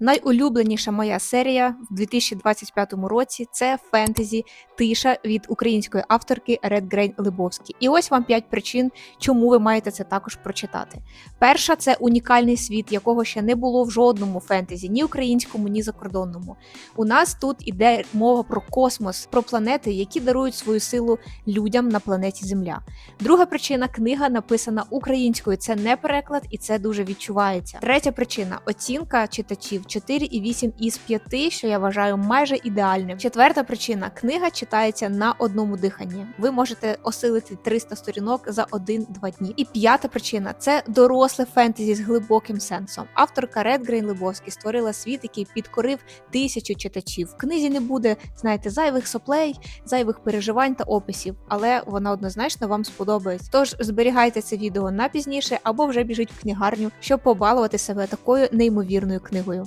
Найулюбленіша моя серія в 2025 році це фентезі Тиша від української авторки Red Grain Либовський. І ось вам 5 причин, чому ви маєте це також прочитати. Перша це унікальний світ, якого ще не було в жодному фентезі, ні українському, ні закордонному. У нас тут іде мова про космос, про планети, які дарують свою силу людям на планеті Земля. Друга причина книга написана українською. Це не переклад, і це дуже відчувається. Третя причина оцінка читачів 4,8 із 5, що я вважаю майже ідеальним. Четверта причина книга читається на одному диханні. Ви можете осилити 300 сторінок за 1-2 дні. І п'ята причина це доросле фентезі з глибоким сенсом. Авторка Ред Грейн Лебовський створила світ, який підкорив тисячу читачів. В книзі не буде, знаєте, зайвих соплей, зайвих переживань та описів, але вона однозначно вам сподобається. Тож зберігайте це відео на пізніше або вже біжіть в книгарню, щоб побалувати себе такою неймовірною книгою.